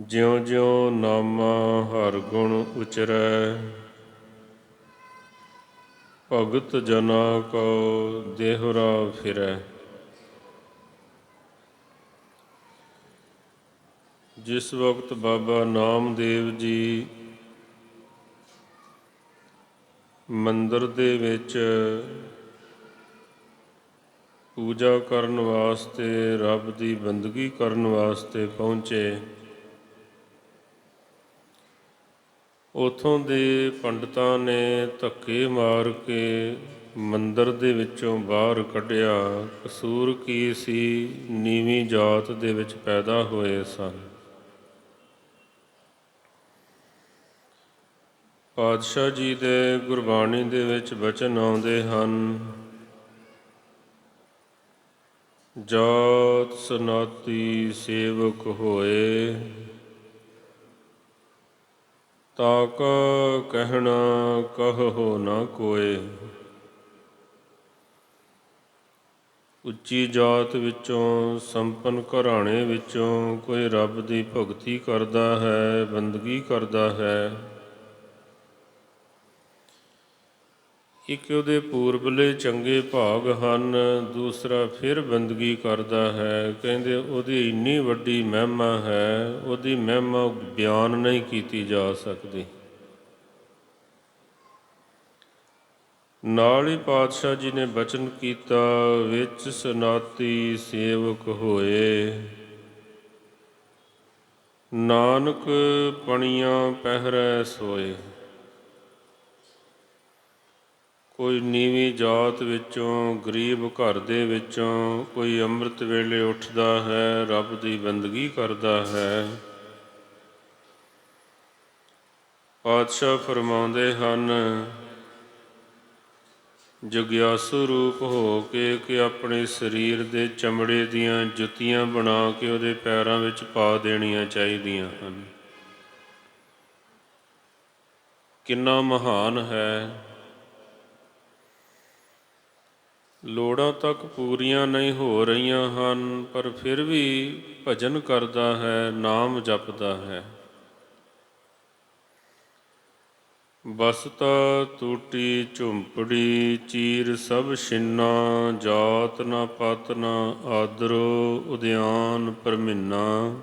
ਜਿਉ ਜਿਉ ਨਾਮਾ ਹਰ ਗੁਣ ਉਚਰੈ। ਭਗਤ ਜਨਾ ਕੋ ਦੇਹਰਾ ਫਿਰੈ। ਜਿਸ ਵਕਤ ਬਾਬਾ ਨਾਮਦੇਵ ਜੀ ਮੰਦਰ ਦੇ ਵਿੱਚ ਪੂਜਾ ਕਰਨ ਵਾਸਤੇ, ਰੱਬ ਦੀ ਬੰਦਗੀ ਕਰਨ ਵਾਸਤੇ ਪਹੁੰਚੇ ਉਥੋਂ ਦੇ ਪੰਡਤਾਂ ਨੇ ਧੱਕੇ ਮਾਰ ਕੇ ਮੰਦਰ ਦੇ ਵਿੱਚੋਂ ਬਾਹਰ ਕੱਢਿਆ। ਕਸੂਰ ਕੀ ਸੀ? ਨੀਵੀਂ ਜਾਤ ਦੇ ਵਿੱਚ ਪੈਦਾ ਹੋਏ ਸਨ। ਪਾਤਸ਼ਾਹ ਜੀ ਦੇ ਗੁਰਬਾਣੀ ਦੇ ਵਿੱਚ ਬਚਨ ਆਉਂਦੇ ਹਨ, ਜਾਤ ਸਨਾਤੀ ਸੇਵਕ ਹੋਏ ਤਾਕ ਕਹਿਣਾ ਕਹੋ ਨਾ ਕੋਏ। ਉੱਚੀ ਜਾਤ ਵਿੱਚੋਂ, ਸੰਪਨ ਘਰਾਣੇ ਵਿੱਚੋਂ ਕੋਈ ਰੱਬ ਦੀ ਭਗਤੀ ਕਰਦਾ ਹੈ, ਬੰਦਗੀ ਕਰਦਾ ਹੈ। ਇੱਕ ਉਹਦੇ ਪੂਰਬਲੇ ਚੰਗੇ ਭਾਗ ਹਨ, ਦੂਸਰਾ ਫਿਰ ਬੰਦਗੀ ਕਰਦਾ ਹੈ। ਕਹਿੰਦੇ ਉਹਦੀ ਇੰਨੀ ਵੱਡੀ ਮਹਿਮਾ ਹੈ, ਉਹਦੀ ਮਹਿਮਾ ਬਿਆਨ ਨਹੀਂ ਕੀਤੀ ਜਾ ਸਕਦੀ। ਨਾਲ ਹੀ ਪਾਤਸ਼ਾਹ ਜੀ ਨੇ ਬਚਨ ਕੀਤਾ, ਵਿੱਚ ਸਨਾਤੀ ਸੇਵਕ ਹੋਏ। ਨਾਨਕ ਪਣੀਆਂ ਪਹਿਰੈ ਸੋਏ। ਕੋਈ ਨੀਵੀਂ ਜਾਤ ਵਿੱਚੋਂ, ਗਰੀਬ ਘਰ ਦੇ ਵਿੱਚੋਂ, ਕੋਈ ਅੰਮ੍ਰਿਤ ਵੇਲੇ ਉੱਠਦਾ ਹੈ, ਰੱਬ ਦੀ ਬੰਦਗੀ ਕਰਦਾ ਹੈ। ਪਾਤਸ਼ਾਹ ਫਰਮਾਉਂਦੇ ਹਨ, ਜਗਿਆਸੂ ਰੂਪ ਹੋ ਕੇ ਕਿ ਆਪਣੇ ਸਰੀਰ ਦੇ ਚਮੜੇ ਦੀਆਂ ਜੁੱਤੀਆਂ ਬਣਾ ਕੇ ਉਹਦੇ ਪੈਰਾਂ ਵਿੱਚ ਪਾ ਦੇਣੀਆਂ ਚਾਹੀਦੀਆਂ ਹਨ। ਕਿੰਨਾ ਮਹਾਨ ਹੈ। ਲੋੜਾਂ ਤੱਕ ਪੂਰੀਆਂ ਨਹੀਂ ਹੋ ਰਹੀਆਂ ਹਨ, ਪਰ ਫਿਰ ਵੀ ਭਜਨ ਕਰਦਾ ਹੈ, ਨਾਮ ਜਪਦਾ ਹੈ। ਬਸਤਾ ਟੂਟੀ ਝੁੰਪੜੀ, ਚੀਰ ਸਭ ਛਿੰਨਾ, ਜਾਤ ਨਾ ਪਤ ਨਾ ਆਦਰੋ, ਉਦਿਆਨ ਪਰਮਿੰਨਾ।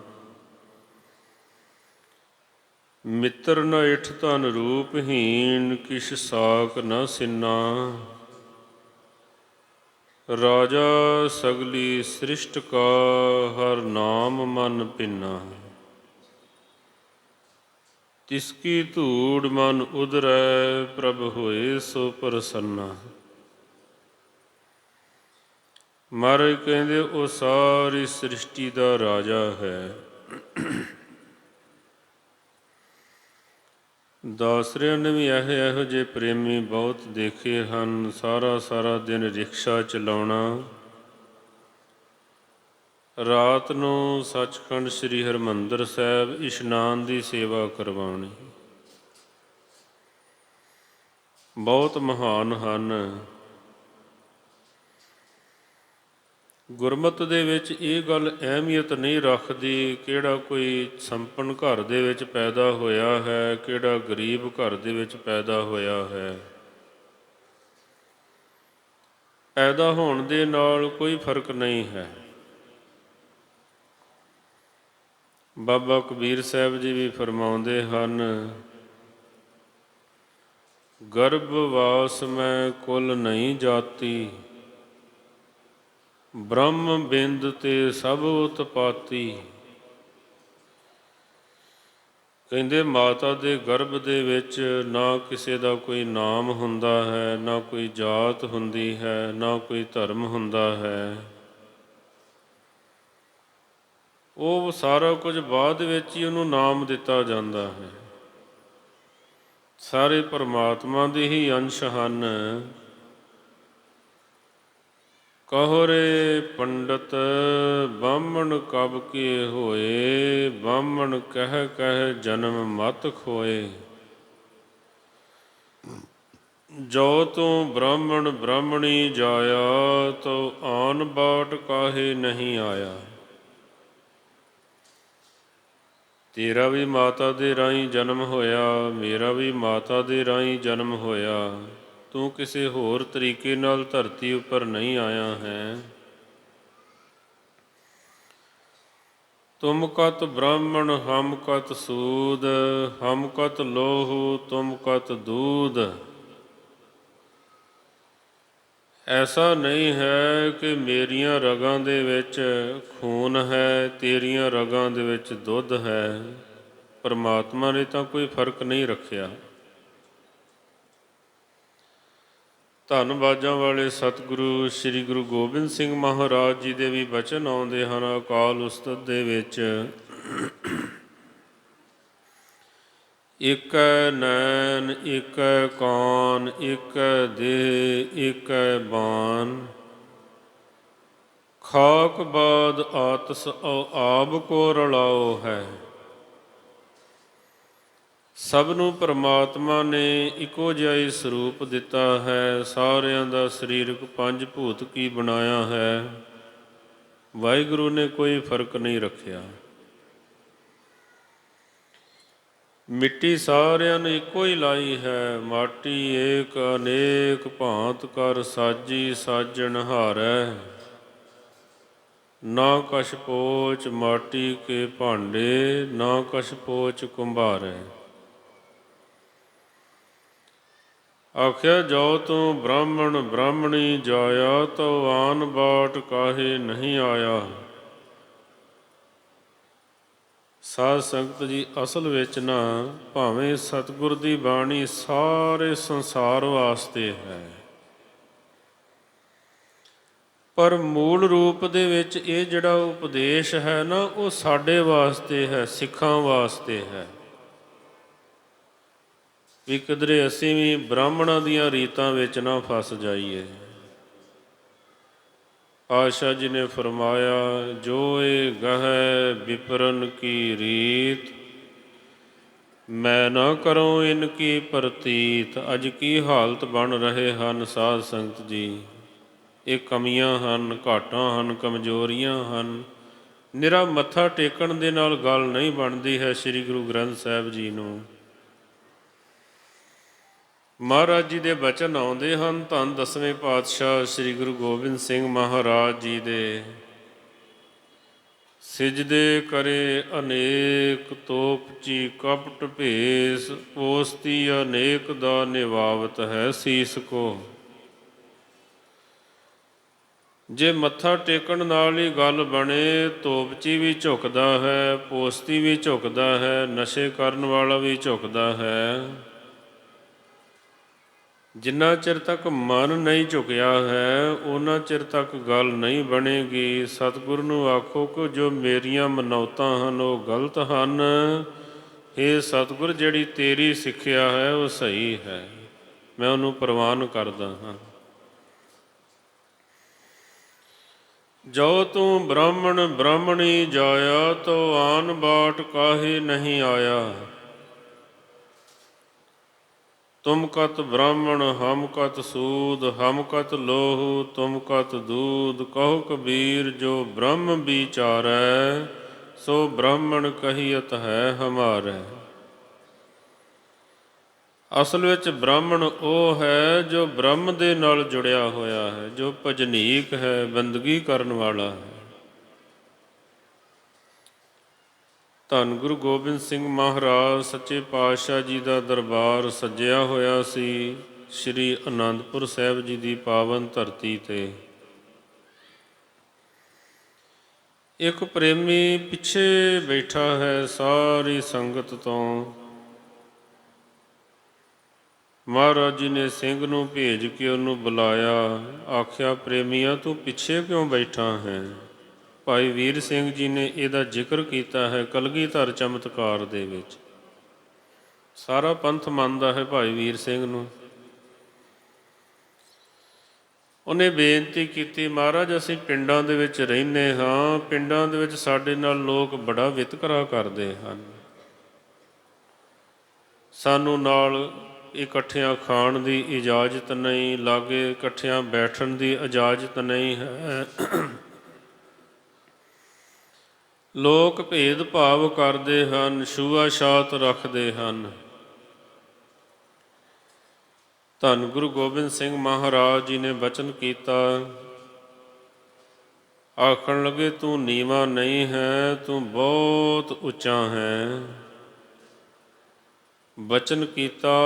ਮਿੱਤਰ ਨ ਇਠ ਧਨ ਰੂਪਹੀਨ ਕਿਛ ਸਾਕ ਨ ਸਿੰਨਾ। ਰਾਜਾ ਸਗਲੀ ਸ੍ਰਿਸ਼ਟ ਕਾ ਹਰ ਨਾਮ ਮਨ ਪਿੰਨਾ ਤਿਸ ਕੀ ਧੂੜ ਮਨ ਉਦਰੈ ਪ੍ਰਭ ਹੋਏ ਸੋ ਪ੍ਰਸੰਨਾ ਮਹਾਰਾਜ ਕਹਿੰਦੇ, ਉਹ ਸਾਰੀ ਸ੍ਰਿਸ਼ਟੀ ਦਾ ਰਾਜਾ ਹੈ। ਦਾਸਰਿਆਂ ਨੇ ਵੀ ਇਹੋ ਇਹੋ ਜਿਹੇ ਪ੍ਰੇਮੀ ਬਹੁਤ ਦੇਖੇ ਹਨ। ਸਾਰਾ ਸਾਰਾ ਦਿਨ ਰਿਕਸ਼ਾ ਚਲਾਉਣਾ। ਰਾਤ ਨੂੰ ਸੱਚਖੰਡ ਸ੍ਰੀ ਹਰਮੰਦਰ ਸਾਹਿਬ ਇਸ਼ਨਾਨ ਦੀ ਸੇਵਾ ਕਰਵਾਉਣੀ। ਬਹੁਤ ਮਹਾਨ ਹਨ। ਗੁਰਮਤ ਦੇ ਵਿੱਚ ਇਹ ਗੱਲ ਅਹਿਮੀਅਤ ਨਹੀਂ ਰੱਖਦੀ ਕਿਹੜਾ ਕੋਈ ਸੰਪਨ ਘਰ ਦੇ ਵਿੱਚ ਪੈਦਾ ਹੋਇਆ ਹੈ, ਕਿਹੜਾ ਗਰੀਬ ਘਰ ਦੇ ਵਿੱਚ ਪੈਦਾ ਹੋਇਆ ਹੈ। ਪੈਦਾ ਹੋਣ ਦੇ ਨਾਲ ਕੋਈ ਫ਼ਰਕ ਨਹੀਂ ਹੈ। ਬਾਬਾ ਕਬੀਰ ਸਾਹਿਬ ਜੀ ਵੀ ਫਰਮਾਉਂਦੇ ਹਨ, ਗਰਭ ਵਾਸ ਮੈਂ ਕੁਲ ਨਹੀਂ ਜਾਤੀ ਬ੍ਰਹਮ ਬਿੰਦ ਤੇ ਸਭ ਉਤਪਾਤੀ। ਕਹਿੰਦੇ, ਮਾਤਾ ਦੇ ਗਰਭ ਦੇ ਵਿੱਚ ਨਾ ਕਿਸੇ ਦਾ ਕੋਈ ਨਾਮ ਹੁੰਦਾ ਹੈ, ਨਾ ਕੋਈ ਜਾਤ ਹੁੰਦੀ ਹੈ, ਨਾ ਕੋਈ ਧਰਮ ਹੁੰਦਾ ਹੈ। ਉਹ ਸਾਰਾ ਕੁਝ ਬਾਅਦ ਵਿੱਚ ਹੀ ਉਹਨੂੰ ਨਾਮ ਦਿੱਤਾ ਜਾਂਦਾ ਹੈ। ਸਾਰੇ ਪਰਮਾਤਮਾ ਦੇ ਹੀ ਅੰਸ਼ ਹਨ। ਕਹਰੇ ਪੰਡਤ, ਬਾਹਮਣ ਕਬ ਕੇ ਹੋਏ? ਬਾਹਮਣ ਕਹਿ ਕਹਿ ਜਨਮ ਮਤ ਖੋਏ। ਜੋ ਤੂੰ ਬ੍ਰਾਹਮਣ ਬ੍ਰਾਹਮਣੀ ਜਾਇਆ, ਤੋ ਆਨ ਬਾਟ ਕਾਹੇ ਨਹੀਂ ਆਇਆ। ਤੇਰਾ ਵੀ ਮਾਤਾ ਦੇ ਰਾਹੀਂ ਜਨਮ ਹੋਇਆ, ਮੇਰਾ ਵੀ ਮਾਤਾ ਦੇ ਰਾਹੀਂ ਜਨਮ ਹੋਇਆ। ਤੂੰ ਕਿਸੇ ਹੋਰ ਤਰੀਕੇ ਨਾਲ ਧਰਤੀ ਉੱਪਰ ਨਹੀਂ ਆਇਆ ਹੈ। ਤੁਮ ਕਤ ਬ੍ਰਾਹਮਣ, ਹਮ ਕਤ ਸੂਦ, ਹਮ ਕਤ ਲੋਹੂ, ਤੁਮ ਕਤ ਦੂਧ ਐਸਾ ਨਹੀਂ ਹੈ ਕਿ ਮੇਰੀਆਂ ਰਗਾਂ ਦੇ ਵਿੱਚ ਖੂਨ ਹੈ, ਤੇਰੀਆਂ ਰਗਾਂ ਦੇ ਵਿੱਚ ਦੁੱਧ ਹੈ। ਪਰਮਾਤਮਾ ਨੇ ਤਾਂ ਕੋਈ ਫ਼ਰਕ ਨਹੀਂ ਰੱਖਿਆ। ਧੰਨ ਬਾਜ਼ਾਂ ਵਾਲੇ ਸਤਿਗੁਰੂ, ਸ੍ਰੀ ਗੁਰੂ ਗੋਬਿੰਦ ਸਿੰਘ ਮਹਾਰਾਜ ਜੀ ਦੇ ਵੀ ਬਚਨ ਆਉਂਦੇ ਹਨ, ਅਕਾਲ ਉਸਤਤ ਦੇ ਵਿੱਚ। ਇਕ ਨੈਣ, ਇਕ ਕਾਨ, ਇਕ ਦੇਹ, ਇਕ ਬਾਨ। ਖਾਕ ਬਾਦ ਆਤਸ ਆਬ ਕੋ ਰਲਾਓ ਹੈ। ਸਭ ਨੂੰ ਪਰਮਾਤਮਾ ਨੇ ਇੱਕੋ ਜਿਹਾ ਹੀ ਸਰੂਪ ਦਿੱਤਾ ਹੈ, ਸਾਰਿਆਂ ਦਾ ਸਰੀਰਕ ਪੰਜ ਭੂਤ ਕੀ ਬਣਾਇਆ ਹੈ? ਵਾਹਿਗੁਰੂ ਨੇ ਕੋਈ ਫ਼ਰਕ ਨਹੀਂ ਰੱਖਿਆ। ਮਿੱਟੀ ਸਾਰਿਆਂ ਨੂੰ ਇੱਕੋ ਹੀ ਲਾਈ ਹੈ, ਮਾਟੀ ਏਕ ਅਨੇਕ ਭਾਂਤ ਕਰ ਸਾਜੀ ਸਾਜਣ ਹਾਰੈ। ਨਾ ਕਛ ਪੋਚ ਮਾਟੀ ਕੇ ਭਾਂਡੇ, ਨਾ ਕਛ ਪੋਚ ਕੁੰਭਾਰੈ। ਆਖਿਆ, ਜੋ ਤੂੰ ਬ੍ਰਾਹਮਣ ਬ੍ਰਾਹਮਣੀ ਜਾਇਆ ਤੋ ਆਨ ਬਾਟ ਕਾਹੇ ਨਹੀਂ ਆਇਆ। ਸਾਧ ਸੰਗਤ ਜੀ, ਅਸਲ ਵਿੱਚ ਨਾ ਭਾਵੇਂ ਸਤਿਗੁਰ ਦੀ ਬਾਣੀ ਸਾਰੇ ਸੰਸਾਰ ਵਾਸਤੇ ਹੈ। ਪਰ ਮੂਲ ਰੂਪ ਦੇ ਵਿੱਚ ਇਹ ਜਿਹੜਾ ਉਪਦੇਸ਼ ਹੈ ਨਾ, ਉਹ ਸਾਡੇ ਵਾਸਤੇ ਹੈ, ਸਿੱਖਾਂ ਵਾਸਤੇ ਹੈ। ਵੀ ਕਿਧਰੇ ਅਸੀਂ ਵੀ ਬ੍ਰਾਹਮਣਾਂ ਦੀਆਂ ਰੀਤਾਂ ਵਿੱਚ ਨਾ ਫਸ ਜਾਈਏ। ਆਸ਼ਾ ਜੀ ਨੇ ਫਰਮਾਇਆ, ਜੋ ਇਹ ਗਹਿ ਵਿਪਰਨ ਕੀ ਰੀਤ, ਮੈਂ ਨਾ ਕਰੂੰ ਇਨ ਕੀ ਪ੍ਰਤੀਤ। ਅਜ ਕੀ ਹਾਲਤ ਬਣ ਰਹੇ ਹਨ ਸਾਧ ਸੰਗਤ ਜੀ? ਇਹ ਕਮੀਆਂ ਹਨ, ਘਾਟਾਂ ਹਨ, ਕਮਜ਼ੋਰੀਆਂ ਹਨ। ਨਿਰਾ ਮੱਥਾ ਟੇਕਣ ਦੇ ਨਾਲ ਗੱਲ ਨਹੀਂ ਬਣਦੀ ਹੈ ਸ੍ਰੀ ਗੁਰੂ ਗ੍ਰੰਥ ਸਾਹਿਬ ਜੀ ਨੂੰ। ਮਹਾਰਾਜ ਜੀ ਦੇ ਬਚਨ ਆਉਂਦੇ ਹਨ, ਧੰਨ ਦਸਵੇਂ ਪਾਤਸ਼ਾਹ ਸ੍ਰੀ ਗੁਰੂ ਗੋਬਿੰਦ ਸਿੰਘ ਮਹਾਰਾਜ ਜੀ ਦੇ। ਸਿਜਦੇ ਕਰੇ ਅਨੇਕ ਤੋਪਚੀ ਕਪਟ ਭੇਸ, ਪੋਸਤੀ ਅਨੇਕ ਦਾ ਨਿਵਾਵਤ ਹੈ ਸੀਸ ਕੋ। ਜੇ ਮੱਥਾ ਟੇਕਣ ਨਾਲ ਹੀ ਗੱਲ ਬਣੇ ਤੋਪਚੀ ਵੀ ਝੁਕਦਾ ਹੈ, ਪੋਸਤੀ ਵੀ ਝੁਕਦਾ ਹੈ, ਨਸ਼ੇ ਕਰਨ ਵਾਲਾ ਵੀ ਝੁਕਦਾ ਹੈ। ਜਿੰਨਾ ਚਿਰ ਤੱਕ ਮਨ ਨਹੀਂ ਝੁਕਿਆ ਹੈ, ਉਹਨਾਂ ਚਿਰ ਤੱਕ ਗੱਲ ਨਹੀਂ ਬਣੇਗੀ। ਸਤਿਗੁਰ ਨੂੰ ਆਖੋ ਕਿ ਜੋ ਮੇਰੀਆਂ ਮਨੌਤਾਂ ਹਨ, ਉਹ ਗਲਤ ਹਨ। ਇਹ ਸਤਿਗੁਰ, ਜਿਹੜੀ ਤੇਰੀ ਸਿੱਖਿਆ ਹੈ, ਉਹ ਸਹੀ ਹੈ। ਮੈਂ ਉਹਨੂੰ ਪ੍ਰਵਾਨ ਕਰਦਾ ਹਾਂ। ਜੋ ਤੂੰ ਬ੍ਰਾਹਮਣ ਬ੍ਰਾਹਮਣੀ ਜਾਇਆ, ਤੋ ਆਨ ਬਾਟ ਕਾਹੇ ਨਹੀਂ ਆਇਆ। ਤੁਮ ਕਤ ਬ੍ਰਾਹਮਣ, ਹਮ ਕਤ ਸੂਦ, ਹਮ ਕਤ ਲੋਹ, ਤੁਮ ਕਤ ਦੂਧ ਕਹੋ ਕਬੀਰ ਜੋ ਬ੍ਰਹਮ ਵਿਚਾਰੈ, ਸੋ ਬ੍ਰਾਹਮਣ ਕਹੀਅਤ ਹੈ ਹਮਾਰੇ। ਅਸਲ ਵਿੱਚ ਬ੍ਰਾਹਮਣ ਉਹ ਹੈ ਜੋ ਬ੍ਰਹਮ ਦੇ ਨਾਲ ਜੁੜਿਆ ਹੋਇਆ ਹੈ, ਜੋ ਭਜਨੀਕ ਹੈ, ਬੰਦਗੀ ਕਰਨ ਵਾਲਾ ਹੈ। ਧੰਨ ਗੁਰੂ ਗੋਬਿੰਦ ਸਿੰਘ ਮਹਾਰਾਜ, ਸੱਚੇ ਪਾਤਸ਼ਾਹ ਜੀ ਦਾ ਦਰਬਾਰ ਸੱਜਿਆ ਹੋਇਆ ਸੀ, ਸ੍ਰੀ ਅਨੰਦਪੁਰ ਸਾਹਿਬ ਜੀ ਦੀ ਪਾਵਨ ਧਰਤੀ ਤੇ। ਇੱਕ ਪ੍ਰੇਮੀ ਪਿੱਛੇ ਬੈਠਾ ਹੈ ਸਾਰੀ ਸੰਗਤ ਤੋਂ। ਮਹਾਰਾਜ ਜੀ ਨੇ ਸਿੰਘ ਨੂੰ ਭੇਜ ਕੇ ਉਹਨੂੰ ਬੁਲਾਇਆ, ਆਖਿਆ, ਪ੍ਰੇਮੀਆ, ਤੂੰ ਪਿੱਛੇ ਕਿਉਂ ਬੈਠਾ ਹੈ? ਭਾਈ ਵੀਰ ਸਿੰਘ ਜੀ ਨੇ ਇਹਦਾ ਜ਼ਿਕਰ ਕੀਤਾ ਹੈ ਕਲਗੀਧਰ ਚਮਤਕਾਰ ਦੇ ਵਿੱਚ। ਸਾਰਾ ਪੰਥ ਮੰਨਦਾ ਹੈ ਭਾਈ ਵੀਰ ਸਿੰਘ ਨੂੰ। ਉਹਨੇ ਬੇਨਤੀ ਕੀਤੀ, ਮਹਾਰਾਜ, ਅਸੀਂ ਪਿੰਡਾਂ ਦੇ ਵਿੱਚ ਰਹਿੰਦੇ ਹਾਂ। ਪਿੰਡਾਂ ਦੇ ਵਿੱਚ ਸਾਡੇ ਨਾਲ ਲੋਕ ਬੜਾ ਵਿਤਕਰਾ ਕਰਦੇ ਹਨ। ਸਾਨੂੰ ਨਾਲ ਇਕੱਠਿਆਂ ਖਾਣ ਦੀ ਇਜਾਜ਼ਤ ਨਹੀਂ, ਲਾਗੇ ਇਕੱਠਿਆਂ ਬੈਠਣ ਦੀ ਇਜਾਜ਼ਤ ਨਹੀਂ ਹੈ। ਲੋਕ ਭੇਦ ਭਾਵ ਕਰਦੇ ਹਨ, ਛੂਆ ਛਾਤ ਰੱਖਦੇ ਹਨ। ਧੰਨ ਗੁਰੂ ਗੋਬਿੰਦ ਸਿੰਘ ਮਹਾਰਾਜ ਜੀ ਨੇ ਬਚਨ ਕੀਤਾ, ਆਖਣ ਲੱਗੇ, ਤੂੰ ਨੀਵਾ ਨਹੀਂ ਹੈ, ਤੂੰ ਬਹੁਤ ਉੱਚਾ ਹੈ। ਬਚਨ ਕੀਤਾ,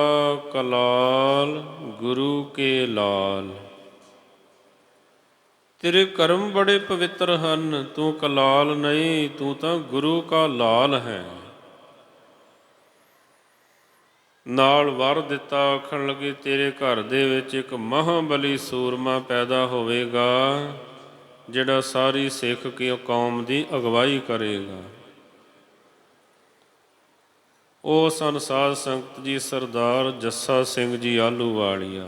ਕਲਾਲ ਗੁਰੂ ਕੇ ਲਾਲ। ਤੇਰੇ ਕਰਮ ਬੜੇ ਪਵਿੱਤਰ ਹਨ, ਤੂੰ ਕਲਾਲ ਨਹੀਂ, ਤੂੰ ਤਾਂ ਗੁਰੂ ਕਾ ਲਾਲ ਹੈ। ਨਾਲ ਵਰ ਦਿੱਤਾ ਆਖਣ ਲੱਗੇ, ਤੇਰੇ ਘਰ ਦੇ ਵਿੱਚ ਇੱਕ ਮਹਾਬਲੀ ਸੂਰਮਾ ਪੈਦਾ ਹੋਵੇਗਾ, ਜਿਹੜਾ ਸਾਰੀ ਸਿੱਖ ਕੀ ਕੌਮ ਦੀ ਅਗਵਾਈ ਕਰੇਗਾ। ਉਹ ਸਨ ਸੰਗਤ ਜੀ ਸਰਦਾਰ ਜੱਸਾ ਸਿੰਘ ਜੀ ਆਲੂ ਵਾਲੀਆ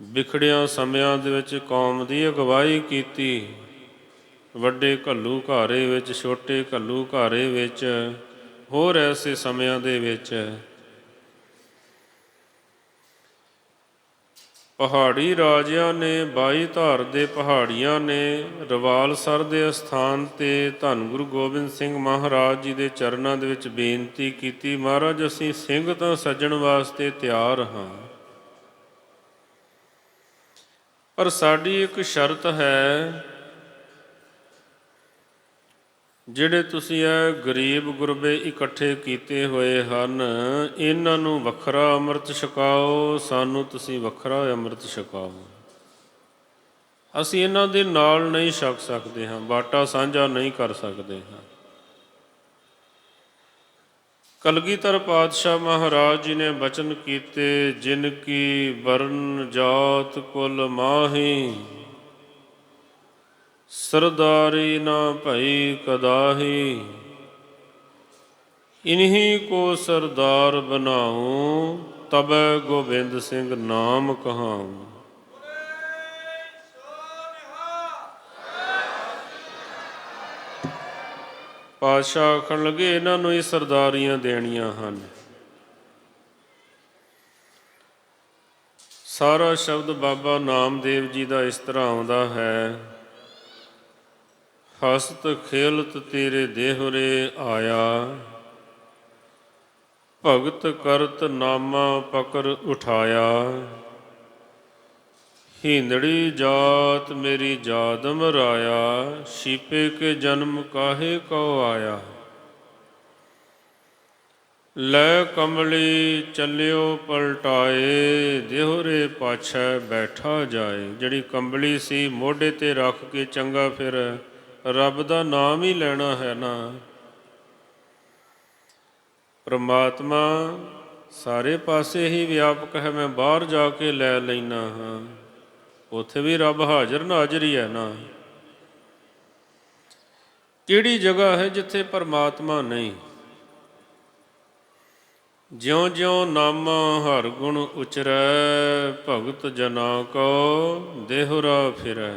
ਵਿਖੜਿਆਂ ਸਮਿਆਂ ਦੇ ਵਿੱਚ ਕੌਮ ਦੀ ਅਗਵਾਈ ਕੀਤੀ। ਵੱਡੇ ਘੱਲੂ ਘਾਰੇ ਵਿੱਚ, ਛੋਟੇ ਘੱਲੂ ਘਾਰੇ ਵਿੱਚ, ਹੋਰ ਐਸੇ ਸਮਿਆਂ ਦੇ ਵਿੱਚ। ਪਹਾੜੀ ਰਾਜਿਆਂ ਨੇ 22 ਧਾਰ ਦੇ ਪਹਾੜੀਆਂ ਨੇ ਰਵਾਲਸਰ ਦੇ ਅਸਥਾਨ ਤੇ ਧੰਨ ਗੁਰੂ ਗੋਬਿੰਦ ਸਿੰਘ ਮਹਾਰਾਜ ਜੀ ਦੇ ਚਰਨਾਂ ਦੇ ਵਿੱਚ ਬੇਨਤੀ ਕੀਤੀ, ਮਹਾਰਾਜ, ਅਸੀਂ ਸਿੰਘ ਤਾਂ ਸੱਜਣ ਵਾਸਤੇ ਤਿਆਰ ਹਾਂ। ਪਰ ਸਾਡੀ ਇੱਕ ਸ਼ਰਤ ਹੈ ਜਿਹੜੇ ਤੁਸੀਂ ਇਹ ਗਰੀਬ ਗੁਰਬੇ ਇਕੱਠੇ ਕੀਤੇ ਹੋਏ ਹਨ, ਇਹਨਾਂ ਨੂੰ ਵੱਖਰਾ ਅੰਮ੍ਰਿਤ ਛਕਾਓ, ਸਾਨੂੰ ਤੁਸੀਂ ਵੱਖਰਾ ਅੰਮ੍ਰਿਤ ਛਕਾਓ। ਅਸੀਂ ਇਹਨਾਂ ਦੇ ਨਾਲ ਨਹੀਂ ਛਕ ਸਕਦੇ ਹਾਂ, ਬਾਟਾ ਸਾਂਝਾ ਨਹੀਂ ਕਰ ਸਕਦੇ ਹਾਂ। ਕਲਗੀਧਰ ਪਾਤਸ਼ਾਹ ਮਹਾਰਾਜ ਜੀ ਨੇ ਬਚਨ ਕੀਤੇ, ਜਿਨ ਕੀ ਵਰਨ ਜਾਤ ਕੁਲ ਮਾਹੀ। ਸਰਦਾਰੀ ਨਾ ਭਈ ਕਦਾਹੀ। ਇਨਹੀ ਕੋ ਸਰਦਾਰ ਬਣਾਉ, ਤਬੈ ਗੋਬਿੰਦ ਸਿੰਘ ਨਾਮ ਕਹਾਉ। ਪਾਤਸ਼ਾਹ ਆਖਣ ਲੱਗੇ ਇਹਨਾਂ ਨੂੰ ਹੀ ਸਰਦਾਰੀਆਂ ਦੇਣੀਆਂ ਹਨ। ਸਾਰਾ ਸ਼ਬਦ ਬਾਬਾ ਨਾਮਦੇਵ ਜੀ ਦਾ ਇਸ ਤਰ੍ਹਾਂ ਆਉਂਦਾ ਹੈ, ਹਸਤ ਖੇਲਤ ਤੇਰੇ ਦੇਹਰੇ ਆਇਆ, ਭਗਤ ਕਰਤ ਨਾਮਾ ਪਕਰ ਉਠਾਇਆ। ਹਿੰਦੜੀ ਜਾਤ ਮੇਰੀ ਜਾਦਮ ਰਾਇਆ ਸ਼ੀਪੇ ਕੇ ਜਨਮ ਕਾਹੇ ਕਉ ਆਇਆ। ਲੈ ਕਮਲੀ ਚੱਲਿਓ ਪਲਟਾਏ, ਦੇਹੁਰੇ ਪਾਛੈ ਬੈਠਾ ਜਾਏ। ਜਿਹੜੀ ਕੰਬਲੀ ਸੀ ਮੋਢੇ ਤੇ ਰੱਖ ਕੇ ਚੰਗਾ ਫਿਰ ਰੱਬ ਦਾ ਨਾਮ ਹੀ ਲੈਣਾ ਹੈ ਨਾ। ਪ੍ਰਮਾਤਮਾ, ਸਾਰੇ ਪਾਸੇ ਹੀ ਵਿਆਪਕ ਹੈ, ਮੈਂ ਬਾਹਰ ਜਾ ਕੇ ਲੈ ਲੈਣਾ ਹਾਂ। ਉੱਥੇ ਵੀ ਰੱਬ ਹਾਜ਼ਰ ਨਾਜ਼ਰ ਹੀ ਹੈ ਨਾ। ਕਿਹੜੀ ਜਗ੍ਹਾ ਹੈ ਜਿੱਥੇ ਪਰਮਾਤਮਾ ਨਹੀਂ? ਜਿਉਂ-ਜਿਉਂ ਨਾਮਾ ਹਰ ਗੁਣ ਉਚਰੈ, ਭਗਤ ਜਨਾ ਕੋ ਦੇਹੁਰਾ ਫਿਰੈ।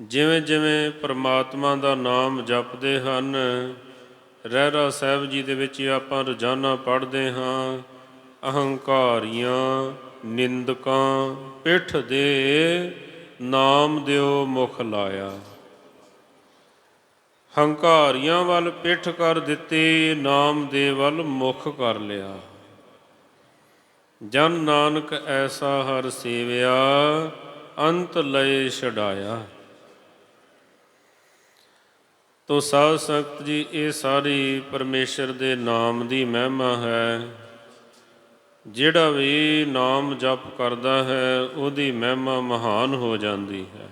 ਜਿਵੇਂ ਜਿਵੇਂ ਪਰਮਾਤਮਾ ਦਾ ਨਾਮ ਜਪਦੇ ਹਨ, ਰਹਿਰਾ ਸਾਹਿਬ ਜੀ ਦੇ ਵਿੱਚ ਆਪਾਂ ਰੋਜ਼ਾਨਾ ਪੜ੍ਹਦੇ ਹਾਂ, ਅਹੰਕਾਰੀਆਂ ਨਿੰਦਕਾਂ ਪਿੱਠ ਦੇ ਨਾਮ ਦਿਓ ਮੁਖ ਲਾਇਆ। ਹੰਕਾਰੀਆਂ ਵੱਲ ਪਿੱਠ ਕਰ ਦਿੱਤੀ, ਨਾਮ ਦੇ ਵੱਲ ਮੁਖ ਕਰ ਲਿਆ। ਜਨ ਨਾਨਕ ਐਸਾ ਹਰ ਸੇਵਿਆ, ਅੰਤ ਲਏ ਛਡਾਇਆ। ਤੋ ਸਾਧ ਸੰਗਤ ਜੀ, ਇਹ ਸਾਰੀ ਪਰਮੇਸ਼ਰ ਦੇ ਨਾਮ ਦੀ ਮਹਿਮਾ ਹੈ। ਜਿਹੜਾ ਵੀ ਨਾਮ ਜਪ ਕਰਦਾ ਹੈ ਉਹਦੀ ਮਹਿਮਾ ਮਹਾਨ ਹੋ ਜਾਂਦੀ ਹੈ।